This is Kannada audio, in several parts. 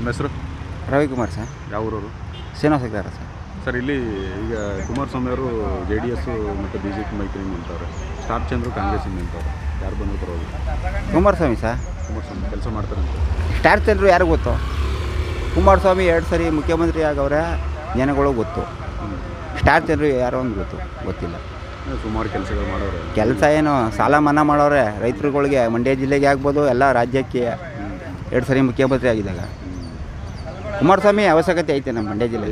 ತಮ್ಮ ಹೆಸರು? ರವಿಕುಮಾರ್ ಸರ್. ಯಾವ ಊರವರು? ಸೇನಾ ಇದ್ದಾರ ಸರ್. ಸರ್ ಇಲ್ಲಿ ಈಗ ಕುಮಾರಸ್ವಾಮಿ ಅವರು ಜೆ ಡಿ ಎಸ್ ಮತ್ತು ಬಿ ಜೆ ಪಿ ಮೈತ್ರಿ ನಿಂತವ್ರೆ. ಸ್ಟಾರ್ ಚಂದ್ರು ಕಾಂಗ್ರೆಸ್ ನಿಂತವ್ರೆ. ಯಾರು ಬಂದರು ಬರೋದು ಕುಮಾರಸ್ವಾಮಿ ಸರ್. ಕುಮಾರಸ್ವಾಮಿ ಕೆಲಸ ಮಾಡ್ತಾರೆ ಸ್ಟಾರ್ ಚಂದ್ರ ಯಾರು ಗೊತ್ತು? ಕುಮಾರಸ್ವಾಮಿ ಎರಡು ಸರಿ ಮುಖ್ಯಮಂತ್ರಿ ಆಗವ್ರೆ ಜನಗಳು ಗೊತ್ತು. ಸ್ಟಾರ್ ಚಂದ್ರ ಯಾರು ಒಂದು ಗೊತ್ತು ಗೊತ್ತಿಲ್ಲ. ಸುಮಾರು ಕೆಲಸಗಳು ಮಾಡೋರು ಕೆಲಸ ಏನು ಸಾಲ ಮನ್ನಾ ಮಾಡೋರೆ ರೈತರುಗಳಿಗೆ ಮಂಡ್ಯ ಜಿಲ್ಲೆಗೆ ಆಗ್ಬೋದು ಎಲ್ಲ ರಾಜ್ಯಕ್ಕೆ ಎರಡು ಸರಿ ಮುಖ್ಯಮಂತ್ರಿ ಆಗಿದ್ದಾಗ. ಕುಮಾರಸ್ವಾಮಿ ಅವಶ್ಯಕತೆ ಐತೆ ನಮ್ಮ ಮಂಡ್ಯ ಜಿಲ್ಲೆ.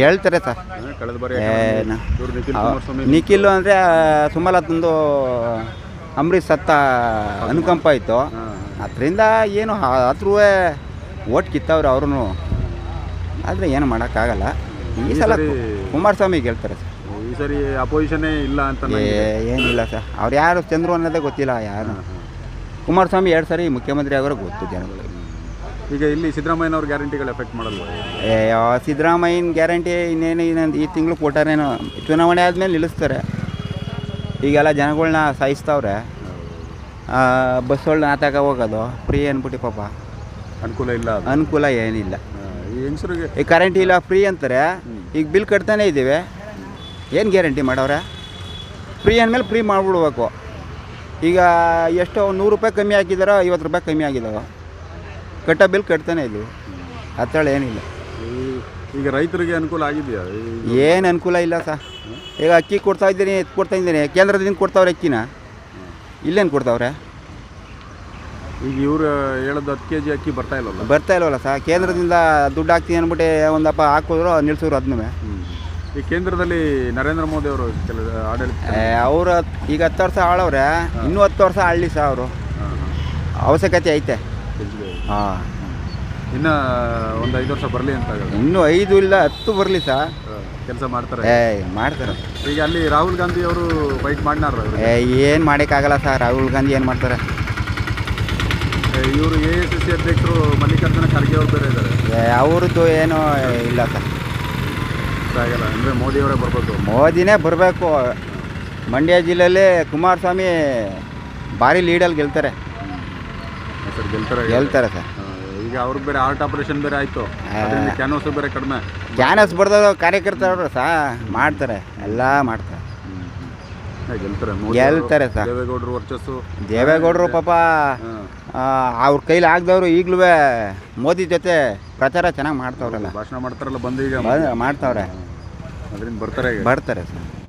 ಹೇಳ್ತಾರೆ ಸರ್. ನಿಖಿಲ್ ಅಂದರೆ ಅಂದರೆ ಸುಮಲತಂದು ಅಂಬರೀಷ್ ಸತ್ತ ಅನುಕಂಪ ಇತ್ತು. ಅದರಿಂದ ಏನು ಆದರೂ ಓಟ್ ಕಿತ್ತವ್ರು ಅವ್ರೂ ಆದರೆ ಏನು ಮಾಡೋಕ್ಕಾಗಲ್ಲ. ಈ ಸಲ ಕುಮಾರಸ್ವಾಮಿ ಹೇಳ್ತಾರೆ ಸರ್. ಈ ಸರಿ ಅಪೋಸಿಷನ್ನೇ ಇಲ್ಲ ಅಂತ ಏನಿಲ್ಲ ಸರ್. ಅವ್ರು ಯಾರು ಚಂದ್ರು ಅನ್ನೋದೇ ಗೊತ್ತಿಲ್ಲ ಯಾರು. ಕುಮಾರಸ್ವಾಮಿ ಎರಡು ಸರಿ ಮುಖ್ಯಮಂತ್ರಿ ಆಗೋರು ಗೊತ್ತು ಜನಗಳಿಗೆ. ಈಗ ಇಲ್ಲಿ ಸಿದ್ದರಾಮಯ್ಯನವ್ರ ಗ್ಯಾರಂಟಿಗಳು ಎಫೆಕ್ಟ್ ಮಾಡಲ್ಲ ಸಿದ್ದರಾಮಯ್ಯನ ಗ್ಯಾರಂಟಿ ಇನ್ನೇನು ಇನ್ನೊಂದು ಈ ತಿಂಗಳು ಕೊಟ್ಟಾರೇನೋ ಚುನಾವಣೆ ಆದಮೇಲೆ ನಿಲ್ಲಿಸ್ತಾರೆ. ಈಗೆಲ್ಲ ಜನಗಳನ್ನ ಸಾಯಿಸ್ತಾವ್ರೆ. ಬಸ್ಗಳನ್ನ ಆತಾಗ ಹೋಗೋದು ಫ್ರೀ ಅಂದ್ಬಿಟ್ಟು ಪಾಪ. ಅನುಕೂಲ ಇಲ್ಲ ಅನುಕೂಲ ಏನಿಲ್ಲ. ಹೆಂಗಸರಿಗೆ? ಕರೆಂಟ್ ಇಲ್ಲ ಫ್ರೀ ಅಂತಾರೆ. ಈಗ ಬಿಲ್ ಕಟ್ತಾನೆ ಇದ್ದೀವಿ. ಏನು ಗ್ಯಾರಂಟಿ ಮಾಡವ್ರೆ? ಫ್ರೀ ಅಂದಮೇಲೆ ಫ್ರೀ ಮಾಡಿಬಿಡ್ಬೇಕು. ಈಗ ಎಷ್ಟೋ ನೂರು ರೂಪಾಯಿ ಕಮ್ಮಿ ಹಾಕಿದಾರೋ ಐವತ್ತು ರೂಪಾಯಿ ಕಮ್ಮಿ ಆಗಿದಾವೆ. ಕಟ್ಟೋ ಬಿಲ್ ಕಟ್ತಾನೆ ಇದ್ದೀವಿ ಹತ್ತಳ ಏನಿಲ್ಲ. ಈಗ ರೈತರಿಗೆ ಅನುಕೂಲ ಆಗಿದೆಯಾ? ಏನು ಅನುಕೂಲ ಇಲ್ಲ ಸರ್ ಈಗ ಅಕ್ಕಿ ಕೊಡ್ತಾ ಇದ್ದೀನಿ ಎತ್ತು ಕೊಡ್ತಾ ಇದ್ದೀನಿ. ಕೇಂದ್ರದಿಂದ ಕೊಡ್ತಾವ್ರೆ ಅಕ್ಕಿನ. ಇಲ್ಲೇನು ಕೊಡ್ತಾವ್ರೆ? ಈಗ ಇವರು ಹೇಳೋದು ಹತ್ತು ಕೆ ಜಿ ಅಕ್ಕಿ ಬರ್ತಾ ಇಲ್ಲವಲ್ಲ ಬರ್ತಾ ಇಲ್ಲವಲ್ಲ ಸರ್ ಕೇಂದ್ರದಿಂದ ದುಡ್ಡು ಹಾಕ್ತೀನಿ ಅಂದ್ಬಿಟ್ಟು ಒಂದಪ್ಪ ಹಾಕಿದ್ರು ನಿಲ್ಸಿದ್ರು ಅದನ್ನೂ ಈ ಕೇಂದ್ರದಲ್ಲಿ ನರೇಂದ್ರ ಮೋದಿ ಅವರು ಕೆಲ ಆಡಳಿತ ಅವರು ಈಗ ಹತ್ತು ವರ್ಷ ಆಳವ್ರೆ. ಇನ್ನೂ ಹತ್ತು ವರ್ಷ ಆಳಲಿ ಸರ್ ಅವರು. ಅವಶ್ಯಕತೆ ಐತೆ. ಹಾಂ. ಇನ್ನ ಒಂದು ಐದು ವರ್ಷ ಬರಲಿ ಅಂತ ಇನ್ನೂ ಐದು ಇಲ್ಲ ಹತ್ತು ಬರಲಿ ಸರ್ ಕೆಲಸ ಮಾಡ್ತಾರೆ. ಏ ಮಾಡ್ತಾರೆ. ಈಗ ಅಲ್ಲಿ ರಾಹುಲ್ ಗಾಂಧಿ ಅವರು ಫೈಟ್ ಮಾಡ್ನಾರ ಏ ಏನು ಮಾಡೋಕ್ಕಾಗಲ್ಲ ಸರ್ ರಾಹುಲ್ ಗಾಂಧಿ ಏನು ಮಾಡ್ತಾರೆ? ಇವರು ಎ ಎಸ್ ಸಿ ಅಧ್ಯಕ್ಷರು ಮಲ್ಲಿಕಾರ್ಜುನ ಖರ್ಗೆ ಅವರು ಬೇರೆ ಇದ್ದಾರೆ ಏ, ಅವ್ರದ್ದು ಏನೂ ಇಲ್ಲ ಸರ್ ಆಗಲ್ಲ ಅಂದರೆ ಮೋದಿ ಅವರೇ ಬರ್ಬೋದು ಮೋದಿನೇ ಬರಬೇಕು. ಮಂಡ್ಯ ಜಿಲ್ಲೆಯಲ್ಲಿ ಕುಮಾರಸ್ವಾಮಿ ಭಾರಿ ಲೀಡಲ್ಲಿ ಗೆಲ್ತಾರೆ. ಸರ್ ಗೆಲ್ತಾರೆ. ಗೆಲ್ತಾರೆ ಸರ್. ಈಗ ಅವ್ರಿಗೆ ಬೇರೆ ಹಾರ್ಟ್ ಆಪರೇಷನ್ ಬೇರೆ ಆಯಿತು. ಕ್ಯಾನ್ವಸ್ ಬೇರೆ ಕಡಿಮೆ. ಕ್ಯಾನಸ್ ಬರ್ದ ಕಾರ್ಯಕರ್ತರು ಸಹ ಮಾಡ್ತಾರೆ. ಎಲ್ಲ ಮಾಡ್ತಾರೆ. ಹೇಳ್ತಾರೆ ಗೆಲ್ತಾರೆ. ಗೆಲ್ತಾರೆ ಸರ್. ದೇವೇಗೌಡರು ವರ್ಚಸ್ಸು. ದೇವೇಗೌಡರು ಪಾಪ ಅವ್ರ ಕೈಲಿ ಆಗದವರು ಈಗಲೂ ಮೋದಿ ಜೊತೆ ಪ್ರಚಾರ ಚೆನ್ನಾಗಿ ಮಾಡ್ತಾವ್ರಲ್ಲ. ಭಾಷಣ ಮಾಡ್ತಾರಲ್ಲ ಬಂದು ಈಗ. ಮಾಡ್ತಾವ್ರೆ. ಅದರಿಂದ ಬರ್ತಾರೆ ಬರ್ತಾರೆ ಸರ್.